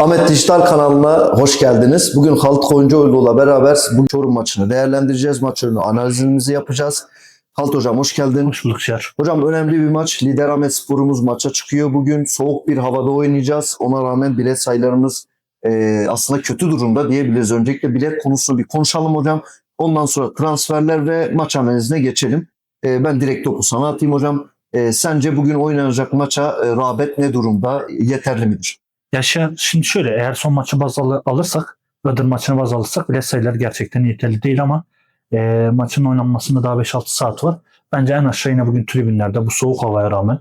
Ahmet Dijital kanalına hoş geldiniz. Bugün Halit Koyuncuoğlu'yla beraber bu Çorum maçını değerlendireceğiz. Maç önü analizimizi yapacağız. Halit Hocam hoş geldin. Hoş bulduk Şer. Hocam önemli bir maç. Lider Ahmet Spor'umuz maça çıkıyor. Bugün soğuk bir havada oynayacağız. Ona rağmen bilet sayılarımız e, aslında kötü durumda diyebiliriz. Öncelikle bilet konusunu bir konuşalım hocam. Ondan sonra transferler ve maç analizine geçelim. E, ben direkt topu sana atayım hocam. E, sence bugün oynanacak maça e, rağbet ne durumda? Yeterli midir? Ya şimdi şöyle eğer son maçı baz al- alırsak, Iğdır maçını baz alırsak bilet sayıları gerçekten yeterli değil ama e, maçın oynanmasında daha 5-6 saat var. Bence en aşağı yine bugün tribünlerde bu soğuk havaya rağmen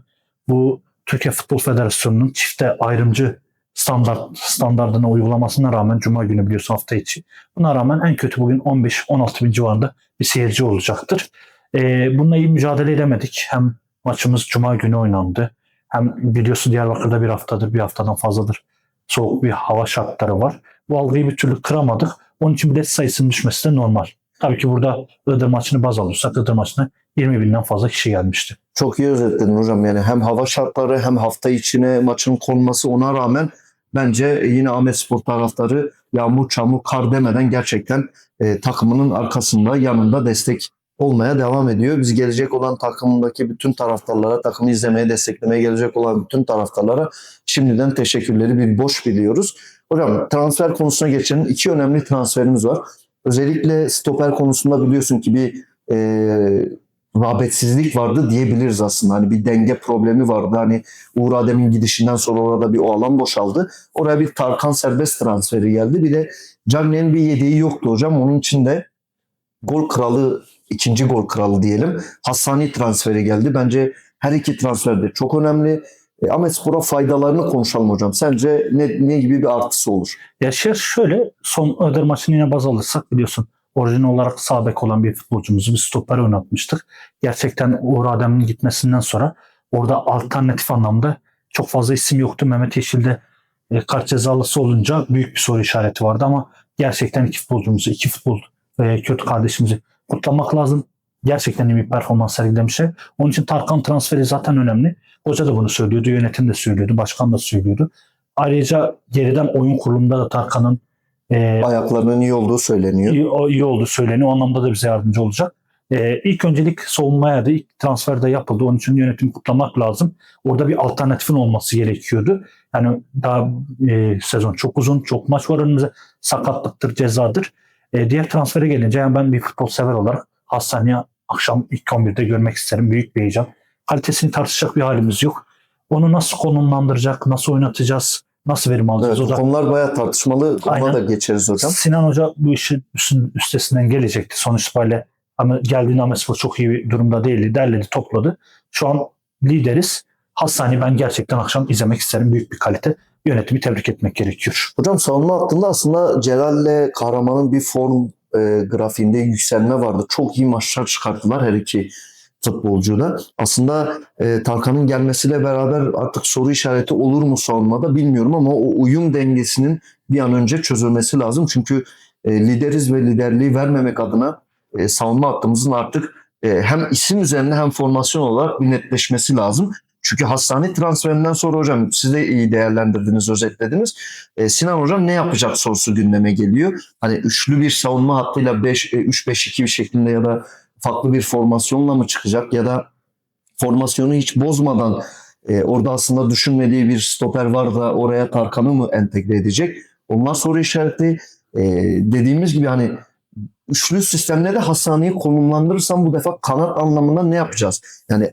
bu Türkiye Futbol Federasyonu'nun çifte ayrımcı standart standartına uygulamasına rağmen Cuma günü biliyorsun hafta içi. Buna rağmen en kötü bugün 15-16 bin civarında bir seyirci olacaktır. E, bununla iyi mücadele edemedik. Hem maçımız Cuma günü oynandı. Hem biliyorsun Diyarbakır'da bir haftadır, bir haftadan fazladır soğuk bir hava şartları var. Bu algıyı bir türlü kıramadık. Onun için bilet sayısının düşmesi de normal. Tabii ki burada Iğdır maçını baz alırsak Iğdır maçına 20 binden fazla kişi gelmişti. Çok iyi özetledin hocam. Yani hem hava şartları hem hafta içine maçın konması ona rağmen bence yine Ahmet Spor taraftarı yağmur, çamur, kar demeden gerçekten e, takımının arkasında yanında destek olmaya devam ediyor. Biz gelecek olan takımındaki bütün taraftarlara, takımı izlemeye, desteklemeye gelecek olan bütün taraftarlara şimdiden teşekkürleri bir boş biliyoruz. Hocam transfer konusuna geçelim. İki önemli transferimiz var. Özellikle stoper konusunda biliyorsun ki bir e, rağbetsizlik vardı diyebiliriz aslında. Hani bir denge problemi vardı. Hani Uğur Adem'in gidişinden sonra orada bir o alan boşaldı. Oraya bir Tarkan serbest transferi geldi. Bir de Cagney'in bir yedeği yoktu hocam. Onun için de gol kralı, ikinci gol kralı diyelim. Hassani transferi geldi. Bence her iki transfer de çok önemli. E, Ahmet Spor'a faydalarını konuşalım hocam. Sence ne, ne gibi bir artısı olur? Ya Şer şöyle son Iğdır maçını yine baz alırsak biliyorsun orijinal olarak sağ bek olan bir futbolcumuzu bir stoper oynatmıştık. Gerçekten Uğur Adem'in gitmesinden sonra orada alternatif anlamda çok fazla isim yoktu. Mehmet Yeşil'de e, kart cezalısı olunca büyük bir soru işareti vardı ama gerçekten iki futbolcumuzu, iki futbol e, kötü kardeşimizi kutlamak lazım. Gerçekten iyi bir performans sergilemişler. Onun için Tarkan transferi zaten önemli. Hoca da bunu söylüyordu, yönetim de söylüyordu, başkan da söylüyordu. Ayrıca geriden oyun kurulumunda da Tarkan'ın e, Ayaklarının iyi olduğu söyleniyor. iyi, iyi oldu söyleniyor. O anlamda da bize yardımcı olacak. Ee, ilk öncelik savunmaya da ilk transferde yapıldı. Onun için yönetim kutlamak lazım. Orada bir alternatifin olması gerekiyordu. Yani daha e, sezon çok uzun, çok maç var önümüzde. Sakatlıktır, cezadır. E, diğer transfere gelince yani ben bir futbol sever olarak Hasan'ı akşam ilk 11'de görmek isterim. Büyük bir heyecan. Kalitesini tartışacak bir halimiz yok. Onu nasıl konumlandıracak, nasıl oynatacağız, nasıl verim alacağız? Evet, o da konular bayağı tartışmalı. Ona Aynen. da geçeriz hocam. Sinan Hoca bu işin üstesinden gelecekti sonuç itibariyle. Ama geldiğinde Ahmetspor çok iyi bir durumda değildi. Derledi, topladı. Şu an lideriz. Hassani ben gerçekten akşam izlemek isterim. Büyük bir kalite. Yönetimi tebrik etmek gerekiyor. Hocam savunma hattında aslında Celal'le Kahraman'ın bir form e, grafiğinde yükselme vardı. Çok iyi maçlar çıkarttılar her iki futbolcu da. Aslında e, Tarkan'ın gelmesiyle beraber artık soru işareti olur mu savunmada bilmiyorum ama o uyum dengesinin bir an önce çözülmesi lazım. Çünkü e, lideriz ve liderliği vermemek adına e, savunma hattımızın artık e, hem isim üzerinde hem formasyon olarak bir netleşmesi lazım. Çünkü hastane transferinden sonra hocam siz de iyi değerlendirdiniz, özetlediniz. E, Sinan hocam ne yapacak sorusu gündeme geliyor. Hani üçlü bir savunma hattıyla 5 e, 3-5-2 bir şeklinde ya da farklı bir formasyonla mı çıkacak ya da formasyonu hiç bozmadan e, orada aslında düşünmediği bir stoper var da oraya Tarkan'ı mı entegre edecek? Ondan soru işareti e, dediğimiz gibi hani üçlü sistemde de Hasan'ı konumlandırırsam bu defa kanat anlamında ne yapacağız? Yani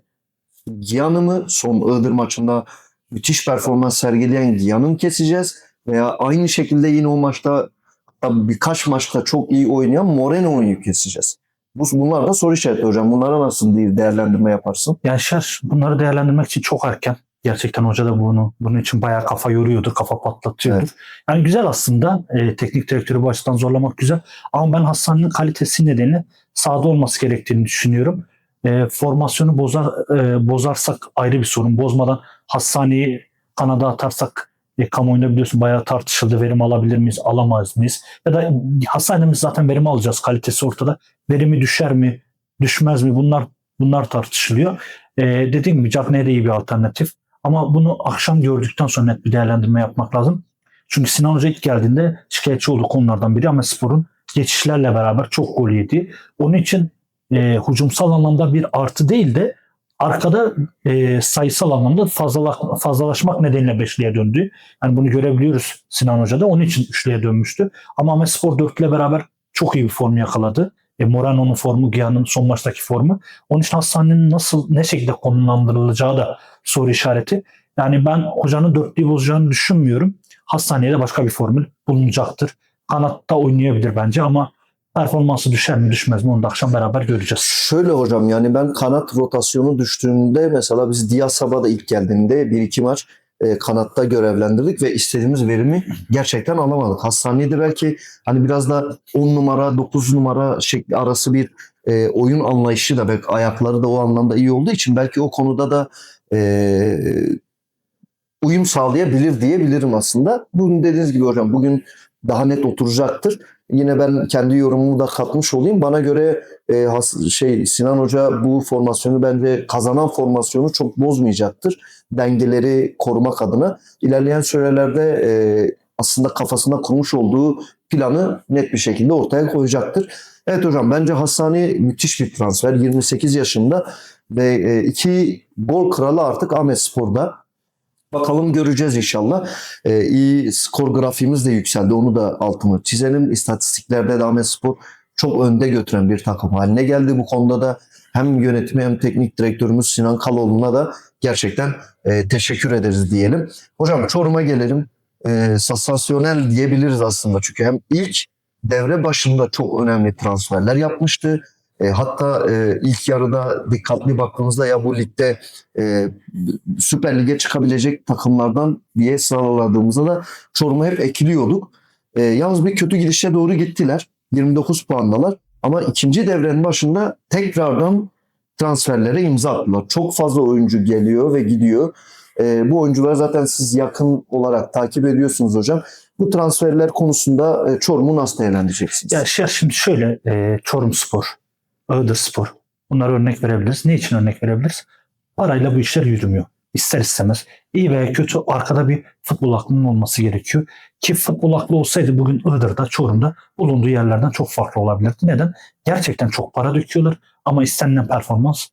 Giyan'ı mı son Iğdır maçında müthiş performans sergileyen Giyan'ı mı keseceğiz? Veya aynı şekilde yine o maçta hatta birkaç maçta çok iyi oynayan Moreno'yu keseceğiz. Bu, bunlar da soru işareti hocam. Bunlara nasıl bir değerlendirme yaparsın? Yani Şer bunları değerlendirmek için çok erken. Gerçekten hoca da bunu bunun için bayağı kafa yoruyordur, kafa patlatıyordur. Evet. Yani güzel aslında. E, teknik direktörü bu açıdan zorlamak güzel. Ama ben Hasan'ın kalitesi nedeniyle sahada olması gerektiğini düşünüyorum. E, formasyonu bozar e, bozarsak ayrı bir sorun. Bozmadan Hassani'yi kanada atarsak e, kamuoyunda biliyorsun bayağı tartışıldı. Verim alabilir miyiz, alamaz mıyız? Ya da Hassani'miz zaten verim alacağız. Kalitesi ortada. Verimi düşer mi, düşmez mi? Bunlar bunlar tartışılıyor. E, dediğim gibi Cagney de iyi bir alternatif. Ama bunu akşam gördükten sonra net bir değerlendirme yapmak lazım. Çünkü Sinan Hoca ilk geldiğinde şikayetçi olduğu konulardan biri Ahmet Spor'un geçişlerle beraber çok gol yedi. Onun için e, hücumsal anlamda bir artı değil de arkada e, sayısal anlamda fazla, fazlalaşmak nedeniyle beşliğe döndü. Yani bunu görebiliyoruz Sinan Hoca'da. Onun için üçlüye dönmüştü. Ama Ahmet Spor dörtlüyle beraber çok iyi bir form yakaladı. E, Morano'nun formu, Gian'ın son maçtaki formu. Onun için Hasan'ın nasıl, ne şekilde konumlandırılacağı da soru işareti. Yani ben hocanın dörtlüyü bozacağını düşünmüyorum. Hastaneye de başka bir formül bulunacaktır. Kanatta oynayabilir bence ama performansı düşer mi düşmez mi onu da akşam beraber göreceğiz. Şöyle hocam yani ben kanat rotasyonu düştüğünde mesela biz Diyasab'a da ilk geldiğinde bir iki maç e, kanatta görevlendirdik ve istediğimiz verimi gerçekten alamadık. Hastanede belki hani biraz da 10 numara 9 numara şekli arası bir e, oyun anlayışı da belki ayakları da o anlamda iyi olduğu için belki o konuda da e, uyum sağlayabilir diyebilirim aslında. Bugün dediğiniz gibi hocam bugün daha net oturacaktır. Yine ben kendi yorumumu da katmış olayım. Bana göre e, has- şey Sinan Hoca bu formasyonu bence kazanan formasyonu çok bozmayacaktır. Dengeleri korumak adına. İlerleyen sürelerde e, aslında kafasında kurmuş olduğu planı net bir şekilde ortaya koyacaktır. Evet hocam bence Hassani müthiş bir transfer. 28 yaşında ve e, iki gol kralı artık Ahmet Spor'da. Bakalım göreceğiz inşallah. Ee, iyi skor grafiğimiz de yükseldi. Onu da altını çizelim. İstatistiklerde de Ahmet Spor çok önde götüren bir takım haline geldi. Bu konuda da hem yönetimi hem teknik direktörümüz Sinan Kaloğlu'na da gerçekten e, teşekkür ederiz diyelim. Hocam Çorum'a gelelim. E, sansasyonel diyebiliriz aslında. Çünkü hem ilk devre başında çok önemli transferler yapmıştı. E, hatta e, ilk yarıda dikkatli baktığımızda ya bu ligde e, Süper Lig'e çıkabilecek takımlardan diye sıraladığımızda da Çorum'u hep ekiliyorduk. E, yalnız bir kötü gidişe doğru gittiler. 29 puandalar. Ama ikinci devrenin başında tekrardan transferlere imza attılar. Çok fazla oyuncu geliyor ve gidiyor. E, bu oyuncuları zaten siz yakın olarak takip ediyorsunuz hocam. Bu transferler konusunda e, Çorum'u nasıl değerlendireceksiniz? Ya şey- şimdi şöyle e, Çorum Spor, Iğdır Spor bunlara örnek verebiliriz. Ne için örnek verebiliriz? Parayla bu işler yürümüyor. İster istemez. İyi veya kötü arkada bir futbol aklının olması gerekiyor. Ki futbol aklı olsaydı bugün Iğdır'da, Çorum'da bulunduğu yerlerden çok farklı olabilirdi. Neden? Gerçekten çok para döküyorlar ama istenilen performans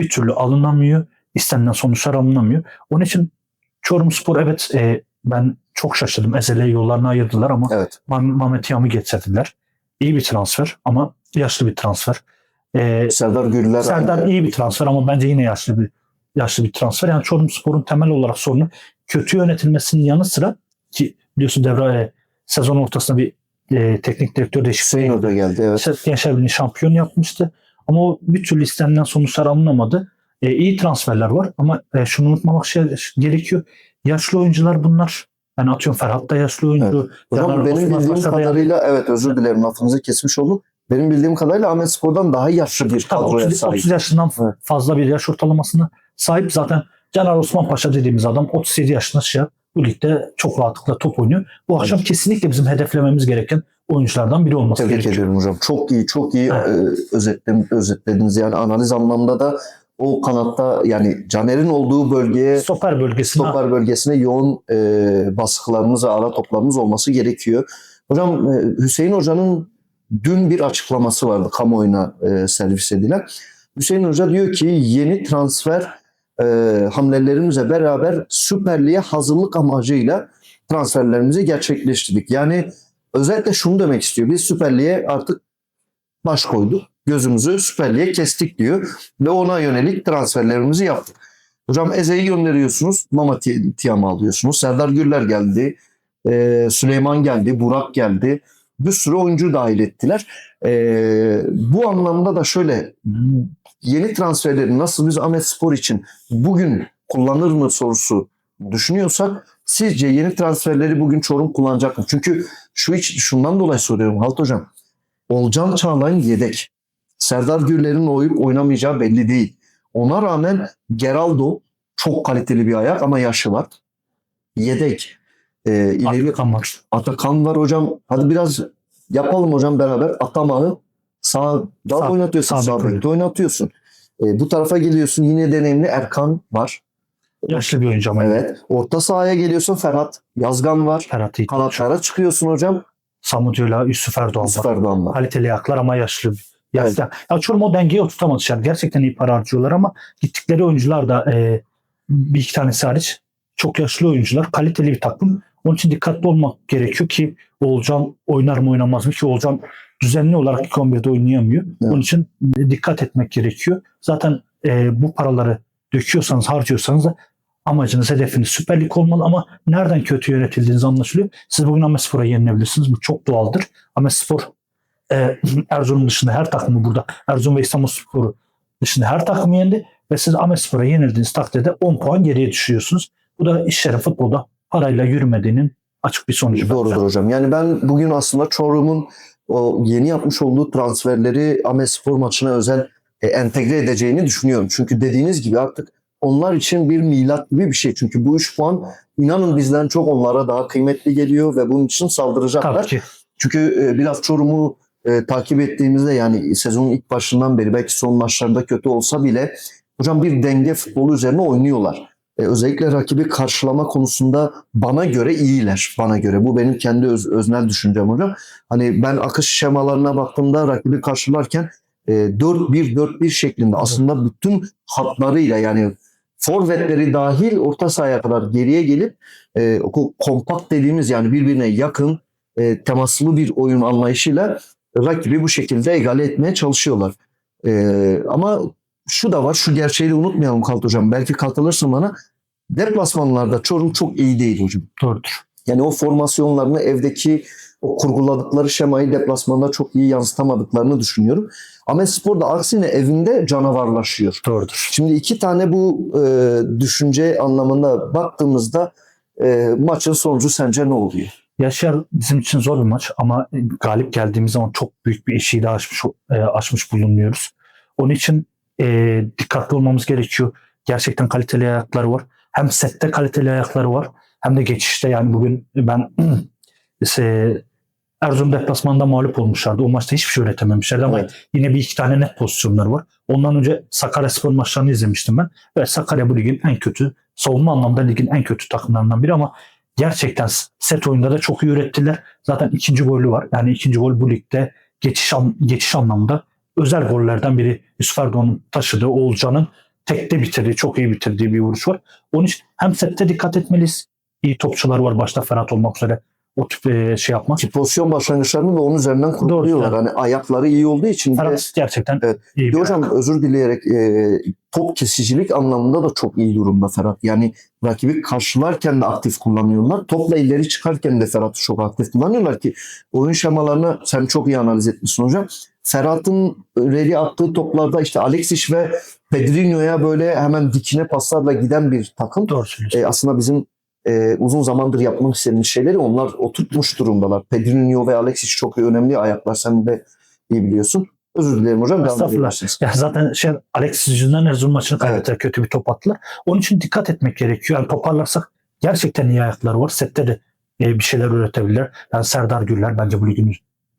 bir türlü alınamıyor. istenilen sonuçlar alınamıyor. Onun için Çorum Spor evet e, ben çok şaşırdım. Ezeli yollarını ayırdılar ama Evet. Mah- Mehmet Yam'ı getirdiler. İyi bir transfer ama yaşlı bir transfer. Ee, Serdar Gürler. Serdar iyi bir transfer ama bence yine yaşlı bir yaşlı bir transfer. Yani Çorum Spor'un temel olarak sorunu kötü yönetilmesinin yanı sıra ki biliyorsun devre e, sezon ortasında bir e, teknik direktör değişikliği Hüseyin geldi. Evet. Set Gençler Birliği şampiyon yapmıştı. Ama o bir türlü istenilen sonuçlar alınamadı. E, iyi transferler var ama e, şunu unutmamak şey, gerekiyor. Yaşlı oyuncular bunlar. Yani atıyorum Ferhat da yaşlı oyuncu. Hocam Caner benim Osman bildiğim kadarıyla evet özür dilerim lafınızı kesmiş oldum. Benim bildiğim kadarıyla Ahmet Spor'dan daha yaşlı bir Tabii kadroya 30, sahip. 30 yaşından Evet. fazla bir yaş ortalamasına sahip. Zaten Caner Osman Paşa dediğimiz adam 37 yaşında şey bu ligde çok rahatlıkla top oynuyor. Bu akşam kesinlikle bizim hedeflememiz gereken oyunculardan biri olması Tebrik gerekiyor. ediyorum hocam. Çok iyi, çok iyi Evet. e, özetledin, özetlediniz. Yani analiz anlamda da o kanatta yani Caner'in olduğu bölgeye Stoper bölgesine stoper bölgesine yoğun e, baskılarımız ve ara toplarımız olması gerekiyor. Hocam e, Hüseyin Hoca'nın dün bir açıklaması vardı kamuoyuna e, servis edilen. Hüseyin Hoca diyor ki yeni transfer e, hamlelerimizle beraber Süper Lig'e hazırlık amacıyla transferlerimizi gerçekleştirdik. Yani özellikle şunu demek istiyor. Biz Süper Lig'e artık baş koyduk. Gözümüzü Süper Lig'e kestik diyor. Ve ona yönelik transferlerimizi yaptık. Hocam Eze'yi gönderiyorsunuz. Mama Ti- Tiam'ı alıyorsunuz. Serdar Gürler geldi. e, Süleyman geldi. Burak geldi. Bir sürü oyuncu dahil ettiler. E, bu anlamda da şöyle yeni transferleri nasıl biz Ahmet Spor için bugün kullanır mı sorusu düşünüyorsak sizce yeni transferleri bugün Çorum kullanacak mı? Çünkü şu hiç şundan dolayı soruyorum Halt Hocam. Olcan Çağlayan yedek. Serdar Gürler'in oyup oynamayacağı belli değil. Ona rağmen Geraldo çok kaliteli bir ayak ama yaşı var. Yedek. Ee, ileri Atakan var. Atakan var hocam. Hadi biraz yapalım hocam beraber. Atamağı sağda Sağ- oynatıyorsun. sağ Sağ bek bekte oynatıyorsun. Ee, bu tarafa geliyorsun. Yine deneyimli Erkan var. Yaşlı bir oyuncu ama. Evet. Orta sahaya geliyorsun Ferhat Yazgan var. Ferhat iyi. Kanatlara çıkıyorsun hocam. Samudio'yla Yusuf Erdoğan Yusuf var. Erdoğan var. Kaliteli ayaklar ama yaşlı. Ya, Evet. ya Çorum o dengeyi oturtamadı. Yani gerçekten iyi para harcıyorlar ama gittikleri oyuncular da e, bir iki tanesi hariç çok yaşlı oyuncular. Kaliteli bir takım. Onun için dikkatli olmak gerekiyor ki Oğulcan oynar mı oynamaz mı ki Oğulcan düzenli olarak ilk 11'de oynayamıyor. Evet. Onun için dikkat etmek gerekiyor. Zaten e, bu paraları döküyorsanız, harcıyorsanız da amacınız, hedefiniz Süper Lig olmalı ama nereden kötü yönetildiğiniz anlaşılıyor. Siz bugün Amespor'a yenilebilirsiniz. Bu çok doğaldır. Amespor e, Erzurum dışında her takımı burada Erzurum ve İstanbulspor'u dışında her takımı yendi ve siz Amespor'a yenildiğiniz takdirde 10 puan geriye düşüyorsunuz. Bu da işlerin futbolda parayla yürümediğinin açık bir sonucu. Doğrudur bence. hocam. Yani ben bugün aslında Çorum'un o yeni yapmış olduğu transferleri Amespor maçına özel e, entegre edeceğini düşünüyorum. Çünkü dediğiniz gibi artık onlar için bir milat gibi bir şey. Çünkü bu 3 puan inanın bizden çok onlara daha kıymetli geliyor ve bunun için saldıracaklar. Tabii ki. Çünkü e, biraz Çorum'u e, takip ettiğimizde yani sezonun ilk başından beri belki son maçlarda kötü olsa bile hocam bir denge futbolu üzerine oynuyorlar. E, özellikle rakibi karşılama konusunda bana göre iyiler. Bana göre. Bu benim kendi öz- öznel düşüncem hocam. Hani ben akış şemalarına baktığımda rakibi karşılarken e, 4-1-4-1 şeklinde aslında bütün hatlarıyla yani forvetleri dahil orta sahaya kadar geriye gelip e, kompakt dediğimiz yani birbirine yakın e, temaslı bir oyun anlayışıyla rakibi bu şekilde egale etmeye çalışıyorlar. E, ama şu da var, şu gerçeği de unutmayalım Kalt Hocam. Belki katılırsın bana. Deplasmanlarda Çorum çok iyi değil hocam. Doğrudur. Yani o formasyonlarını evdeki o kurguladıkları şemayı deplasmanda çok iyi yansıtamadıklarını düşünüyorum. Ama Spor da aksine evinde canavarlaşıyor. Doğrudur. Şimdi iki tane bu e, düşünce anlamında baktığımızda e, maçın sonucu sence ne oluyor? Yaşar bizim için zor bir maç ama galip geldiğimiz zaman çok büyük bir eşiği de aşmış, e, aşmış bulunuyoruz. Onun için e, dikkatli olmamız gerekiyor. Gerçekten kaliteli ayakları var. Hem sette kaliteli ayakları var hem de geçişte yani bugün ben e, Erzurum deplasmanında mağlup olmuşlardı. O maçta hiçbir şey üretememişlerdi ama Evet. yine bir iki tane net pozisyonları var. Ondan önce Sakaryaspor maçlarını izlemiştim ben. Ve Sakarya bu ligin en kötü, savunma anlamda ligin en kötü takımlarından biri ama gerçekten set oyunda da çok iyi ürettiler. Zaten ikinci golü var. Yani ikinci gol bu ligde geçiş, geçiş anlamda özel gollerden biri Yusuf Erdoğan'ın taşıdığı Oğulcan'ın tekte bitirdiği, çok iyi bitirdiği bir vuruş var. Onun için hem sette dikkat etmeliyiz. İyi topçular var başta Ferhat olmak üzere. O tip e, şey yapmak. Ki pozisyon başlangıçlarını da onun üzerinden kuruluyorlar. Hani ayakları iyi olduğu için. Bir de, Ferhat gerçekten Evet. iyi bir hocam özür dileyerek e, top kesicilik anlamında da çok iyi durumda Ferhat. Yani rakibi karşılarken de aktif kullanıyorlar. Topla ileri çıkarken de Ferhat'ı çok aktif kullanıyorlar ki oyun şemalarını sen çok iyi analiz etmişsin hocam. Ferhat'ın ileri attığı toplarda işte Alexis ve Pedrinho'ya böyle hemen dikine paslarla giden bir takım. Doğru. E, aslında bizim e, uzun zamandır yapmak istediğimiz şeyleri onlar oturtmuş durumdalar. Pedrinho ve Alexis çok önemli ayaklar. Sen de iyi biliyorsun. Özür dilerim hocam. Estağfurullah. Ya zaten şey Alexis yüzünden Erzurum maçını kaybettiler. Kötü bir top attılar. Onun için dikkat etmek gerekiyor. Yani toparlarsak gerçekten iyi ayakları var. Sette de e, bir şeyler üretebilirler. Yani Serdar Güller bence bu ligin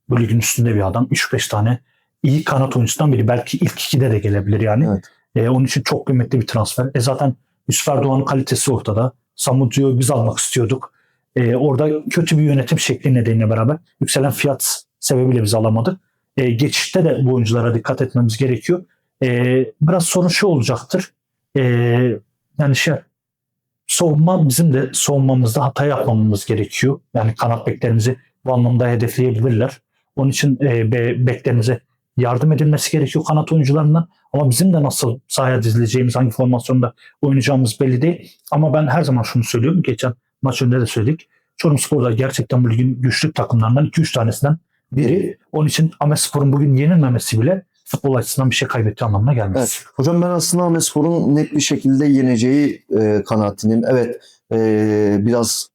bu ligin üstünde bir adam. 3-5 tane iyi kanat oyuncusundan biri. Belki ilk ikide de gelebilir yani. Evet. E, onun için çok kıymetli bir transfer. E zaten Yusuf Erdoğan'ın kalitesi ortada. Samudio'yu biz almak istiyorduk. E, orada kötü bir yönetim şekli nedeniyle beraber yükselen fiyat sebebiyle biz alamadık. E, geçişte de bu oyunculara dikkat etmemiz gerekiyor. E, biraz sorun şu olacaktır. E, yani şey savunma bizim de savunmamızda hata yapmamamız gerekiyor. Yani kanat beklerimizi bu anlamda hedefleyebilirler. Onun için e, be, beklerimize yardım edilmesi gerekiyor kanat oyuncularından. Ama bizim de nasıl sahaya dizileceğimiz, hangi formasyonda oynayacağımız belli değil. Ama ben her zaman şunu söylüyorum. Geçen maç önünde de söyledik. Çorumspor'da gerçekten bu ligin güçlü takımlarından 2-3 tanesinden biri. Onun için Amespor'un bugün yenilmemesi bile futbol açısından bir şey kaybettiği anlamına gelmez. Evet. Hocam ben aslında Ahmetspor'un net bir şekilde yeneceği e, kanaatindeyim. Evet e, biraz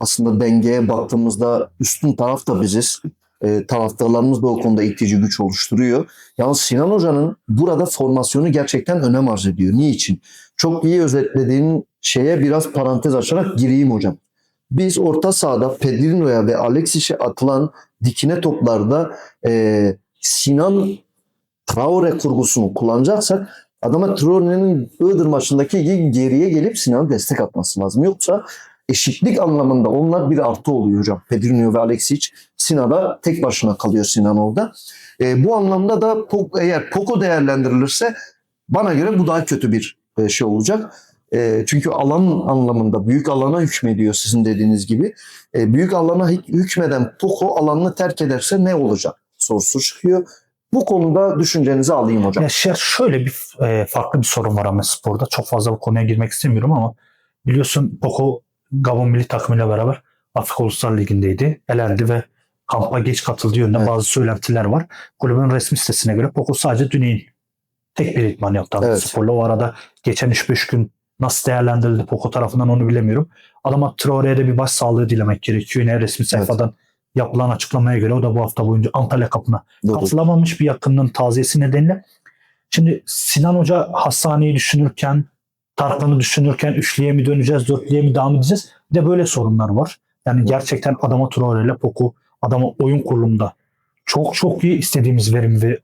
aslında dengeye baktığımızda üstün taraf da biziz. E, taraftarlarımız da o konuda itici güç oluşturuyor. Yalnız Sinan Hoca'nın burada formasyonu gerçekten önem arz ediyor. Niçin? Çok iyi özetlediğin şeye biraz parantez açarak gireyim hocam. Biz orta sahada Pedrinho'ya ve Alexis'e atılan dikine toplarda e, Sinan Traore kurgusunu kullanacaksak Adama Traore'nin Iğdır maçındaki geriye gelip Sinan'a destek atması lazım. Yoksa eşitlik anlamında onlar bir artı oluyor hocam. Pedrinho ve Alexic. Sinan'da tek başına kalıyor Sinan orada. E, bu anlamda da eğer Poco değerlendirilirse bana göre bu daha kötü bir e, şey olacak. E, çünkü alan anlamında büyük alana hükmediyor sizin dediğiniz gibi. E, büyük alana hük- hükmeden Poco alanını terk ederse ne olacak sorusu çıkıyor. Bu konuda düşüncenizi alayım hocam. Ya şey, şöyle bir e, farklı bir sorun var Ahmet Spor'da. Çok fazla bu konuya girmek istemiyorum ama biliyorsun Poco Gabon milli takımıyla beraber Afrika Uluslar Ligi'ndeydi. Elendi ve kampa geç katıldığı yönünde Evet. bazı söylentiler var. Kulübün resmi sitesine göre Poco sadece Düney'in tek bir idman yaptı Evet. Spor'la. O arada geçen 3-5 gün nasıl değerlendirildi Poco tarafından onu bilemiyorum. Adama Traore'ye de bir baş sağlığı dilemek gerekiyor. Yine resmi sayfadan yapılan açıklamaya göre o da bu hafta boyunca Antalya kapına Doğru. katılamamış bir yakınının taziyesi nedeniyle. Şimdi Sinan Hoca hastaneyi düşünürken, Tarkan'ı düşünürken üçlüye mi döneceğiz, dörtlüye mi devam edeceğiz? Bir de böyle sorunlar var. Yani gerçekten adama Traore ile Poku, adama oyun kurulumunda çok çok iyi istediğimiz verimi ve-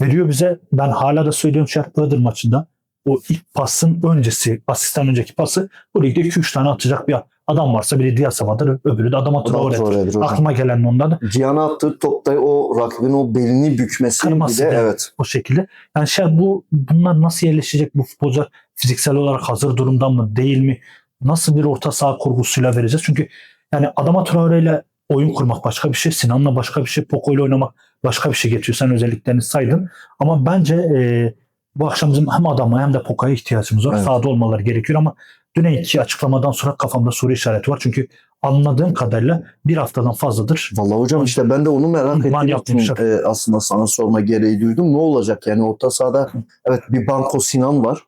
veriyor bize. Ben hala da söylüyorum Şerp Iğdır maçında o ilk pasın öncesi, asistten önceki pası bu ligde 2-3 tane atacak bir adam varsa biri Diyasaba'dır, öbürü de adama Traore'dir. Aklıma gelen ondan da Cihan'a attığı topta o rakibin o belini bükmesi Kırması da- evet. o şekilde. Yani şey bu bunlar nasıl yerleşecek bu futbolcular fiziksel olarak hazır durumda mı değil mi? Nasıl bir orta saha kurgusuyla vereceğiz? Çünkü yani Adama Traore ile oyun kurmak başka bir şey, Sinan'la başka bir şey, Poco ile oynamak başka bir şey geçiyor. Sen özelliklerini saydın. Ama bence e, bu akşam bizim hem Adam'a hem de Poco'ya ihtiyacımız var. Evet. Sahada olmaları gerekiyor ama dün iki açıklamadan sonra kafamda soru işareti var. Çünkü anladığım kadarıyla bir haftadan fazladır Vallahi hocam işte ben de onu merak ettiğim için e, aslında sana sorma gereği duydum. Ne olacak yani orta sahada evet bir Banko Sinan var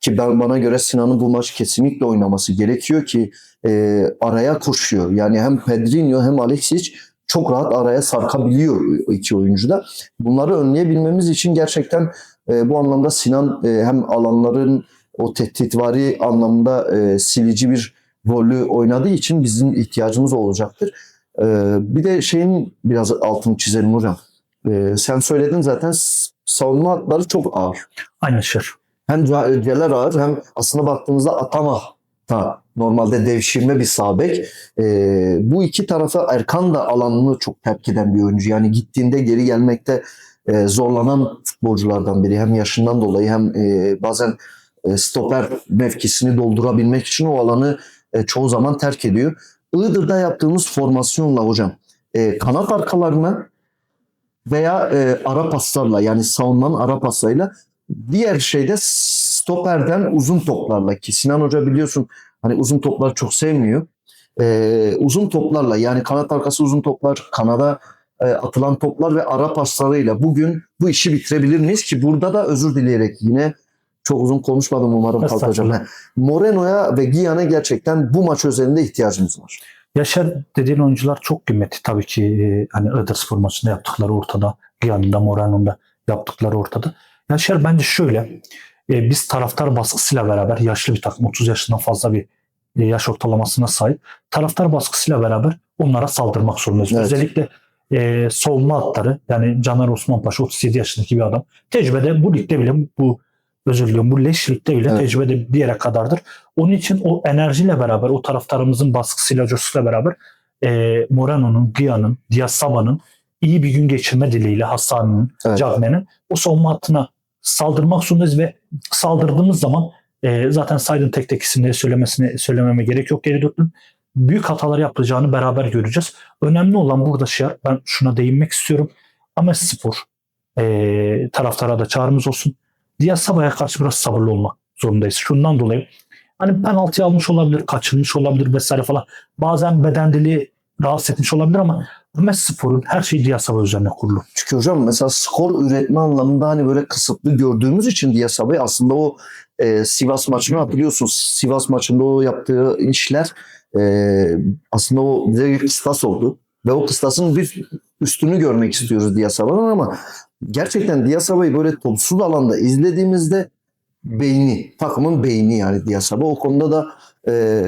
ki ben bana göre Sinan'ın bu maç kesinlikle oynaması gerekiyor ki e, araya koşuyor. Yani hem Pedrinho hem Alexic çok rahat araya sarkabiliyor iki oyuncu da. Bunları önleyebilmemiz için gerçekten e, bu anlamda Sinan e, hem alanların o tehditvari anlamda e, silici bir rolü oynadığı için bizim ihtiyacımız olacaktır. Ee, bir de şeyin biraz altını çizelim hocam. Ee, sen söyledin zaten savunma hatları çok ağır. aynı şey. Hem Ce- Celer ağır hem aslında baktığımızda Atama da normalde devşirme bir sağ bek. Ee, bu iki tarafa Erkan da alanını çok terk eden bir oyuncu. Yani gittiğinde geri gelmekte e, zorlanan futbolculardan biri. Hem yaşından dolayı hem e, bazen e, stoper mevkisini doldurabilmek için o alanı e, çoğu zaman terk ediyor. Iğdır'da yaptığımız formasyonla hocam e, kanat arkalarına veya e, ara paslarla yani savunmanın ara paslarıyla diğer şeyde stoperden uzun toplarla ki Sinan Hoca biliyorsun hani uzun topları çok sevmiyor. Uzun toplarla yani kanat arkası uzun toplar, kanada atılan toplar ve ara paslarıyla bugün bu işi bitirebilir miyiz ki burada da özür dileyerek yine çok uzun konuşmadım umarım Kalk hocam. Moreno'ya ve Gian'a gerçekten bu maç özelinde ihtiyacımız var. Yaşar dediğin oyuncular çok kıymetli tabii ki e, hani Iğdır Spor maçında yaptıkları ortada. Gian'da Moreno'nun da yaptıkları ortada. Yaşar bence şöyle e, biz taraftar baskısıyla beraber yaşlı bir takım 30 yaşından fazla bir e, yaş ortalamasına sahip. Taraftar baskısıyla beraber onlara saldırmak zorundayız. Evet. Özellikle e, savunma hatları yani Caner Osmanpaşa 37 yaşındaki bir adam. Tecrübede bu ligde bile bu özür diliyorum bu leş ligde bile Evet. tecrübede bir yere kadardır. Onun için o enerjiyle beraber, o taraftarımızın baskısıyla, coşkusuyla beraber e, Moreno'nun, Gian'ın, Diaz Sabah'ın iyi bir gün geçirme dileğiyle Hasan'ın, Evet. Cagney'in o savunma hattına saldırmak zorundayız ve saldırdığımız zaman e, zaten saydığın tek tek isimleri söylemesine söylememe gerek yok geri döndüm. Büyük hatalar yapılacağını beraber göreceğiz. Önemli olan burada şey, ben şuna değinmek istiyorum. Ahmet Spor e, taraftara da çağrımız olsun. Diaz Sabah'a karşı biraz sabırlı olmak zorundayız. Şundan dolayı hani penaltı almış olabilir, kaçırmış olabilir vesaire falan. Bazen beden dili rahatsız etmiş olabilir ama Ahmet Spor'un her şeyi Diaz Sabah üzerine kurulu. Çünkü hocam mesela skor üretme anlamında hani böyle kısıtlı gördüğümüz için diye Sabay aslında o e, Sivas maçını hatırlıyorsunuz. Sivas maçında o yaptığı işler e, aslında o bize bir kıstas oldu. Ve o kıstasın bir üstünü görmek istiyoruz Diyasaba'nın ama gerçekten Diyasaba'yı böyle topsuz alanda izlediğimizde beyni, takımın beyni yani Diyasaba. O konuda da e,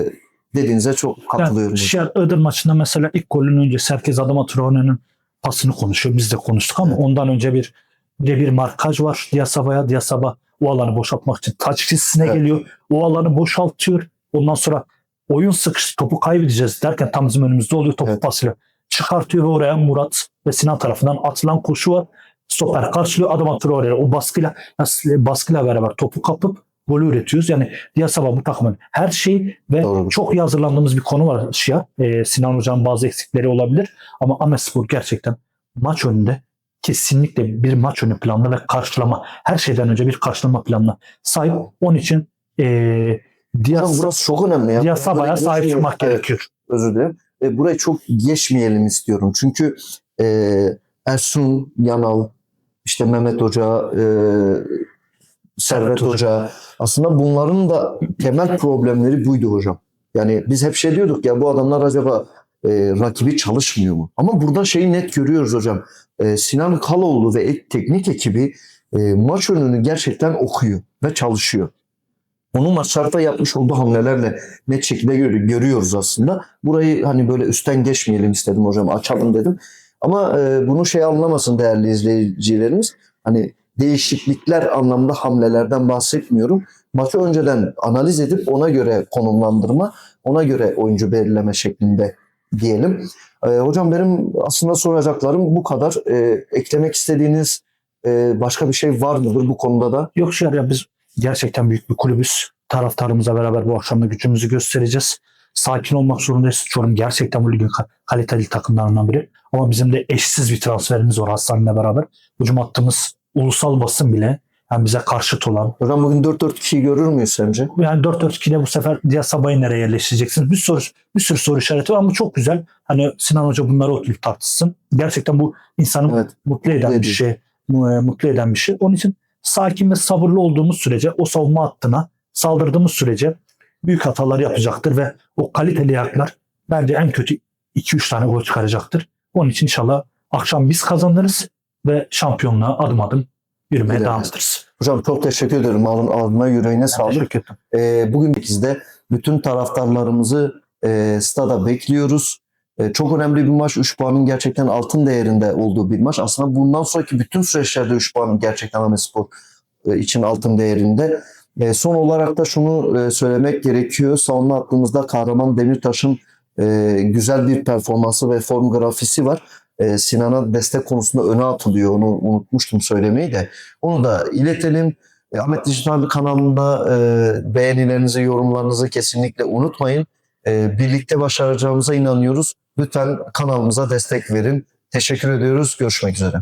dediğinize çok katılıyorum. Yani Şer Iğdır maçında mesela ilk golün öncesi herkes Adama Traore'nin pasını konuşuyor. Biz de konuştuk ama Evet. ondan önce bir bir, bir markaj var Diyasaba'ya. Diyasaba o alanı boşaltmak için taç çizgisine Evet. geliyor. O alanı boşaltıyor. Ondan sonra oyun sıkış topu kaybedeceğiz derken tam bizim önümüzde oluyor topu Evet. pasıyla. Çıkartıyor ve oraya Murat ve Sinan tarafından atılan koşu var. Stoper karşılıyor adım atıyor oraya. O baskıyla baskıyla beraber topu kapıp golü üretiyoruz. Yani diğer sabah bu takımın her şeyi ve Doğru. çok iyi hazırlandığımız bir konu var Şia. Ee, Sinan Hoca'nın bazı eksikleri olabilir ama Ahmetspor gerçekten maç önünde kesinlikle bir maç önü planlı ve karşılama her şeyden önce bir karşılama planına sahip. Onun için ee, Diaz, Hocam burası çok önemli. Ya. Diaz Sabah'a sahip şey- çıkmak Evet, gerekiyor. özür dilerim. E, burayı çok geçmeyelim istiyorum. Çünkü e, Ersun Yanal, işte Mehmet Hoca, e, Servet Hoca. Hoca. Aslında bunların da temel problemleri buydu hocam. Yani biz hep şey diyorduk ya bu adamlar acaba e, rakibi çalışmıyor mu? Ama burada şeyi net görüyoruz hocam. E, Sinan Kaloğlu ve ek- teknik ekibi e, maç önünü gerçekten okuyor ve çalışıyor. Onun maçlarda yapmış olduğu hamlelerle net şekilde gör- görüyoruz aslında. Burayı hani böyle üstten geçmeyelim istedim hocam açalım dedim. Ama e, bunu şey anlamasın değerli izleyicilerimiz. Hani değişiklikler anlamda hamlelerden bahsetmiyorum. Maçı önceden analiz edip ona göre konumlandırma, ona göre oyuncu belirleme şeklinde diyelim. E, hocam benim aslında soracaklarım bu kadar. E, eklemek istediğiniz e, başka bir şey var mıdır bu konuda da? Yok Şer ya biz gerçekten büyük bir kulübüz. Taraftarımıza beraber bu akşam da gücümüzü göstereceğiz. Sakin olmak zorundayız. Çorum gerçekten bu ligin ka- kaliteli takımlarından biri. Ama bizim de eşsiz bir transferimiz var Hasan'la beraber. Hücum attığımız ulusal basın bile yani bize karşıt olan. Hocam bugün 4-4-2'yi görür müyüz sence? Yani 4-4-2'de bu sefer Diaz Sabah'ı nereye yerleştireceksiniz? Bir soru, bir sürü soru işareti var ama çok güzel. Hani Sinan Hoca bunları oturup tartışsın. Gerçekten bu insanı Evet. mutlu eden Mutlu bir şey. e, Mutlu eden bir şey. Onun için sakin ve sabırlı olduğumuz sürece o savunma hattına saldırdığımız sürece büyük hatalar yapacaktır ve o kaliteli ayaklar bence en kötü 2-3 tane gol çıkaracaktır. Onun için inşallah akşam biz kazanırız ve şampiyonluğa adım adım yürümeye Evet. devam ederiz. Hocam çok teşekkür ederim. Alın ağzına yüreğine sağlık. Ee, bugün 8'de bütün taraftarlarımızı e, stada bekliyoruz. E, çok önemli bir maç. 3 puanın gerçekten altın değerinde olduğu bir maç. Aslında bundan sonraki bütün süreçlerde 3 puanın gerçekten Ahmetspor e, için altın değerinde. E, son olarak da şunu e, söylemek gerekiyor. Savunma hattımızda Kahraman Demirtaş'ın e, güzel bir performansı ve form grafisi var. E, Sinan'a destek konusunda öne atılıyor. Onu unutmuştum söylemeyi de. Onu da iletelim. E, Ahmet Dijital kanalında e, beğenilerinizi, yorumlarınızı kesinlikle unutmayın. E, birlikte başaracağımıza inanıyoruz. Lütfen kanalımıza destek verin. Teşekkür ediyoruz. Görüşmek üzere.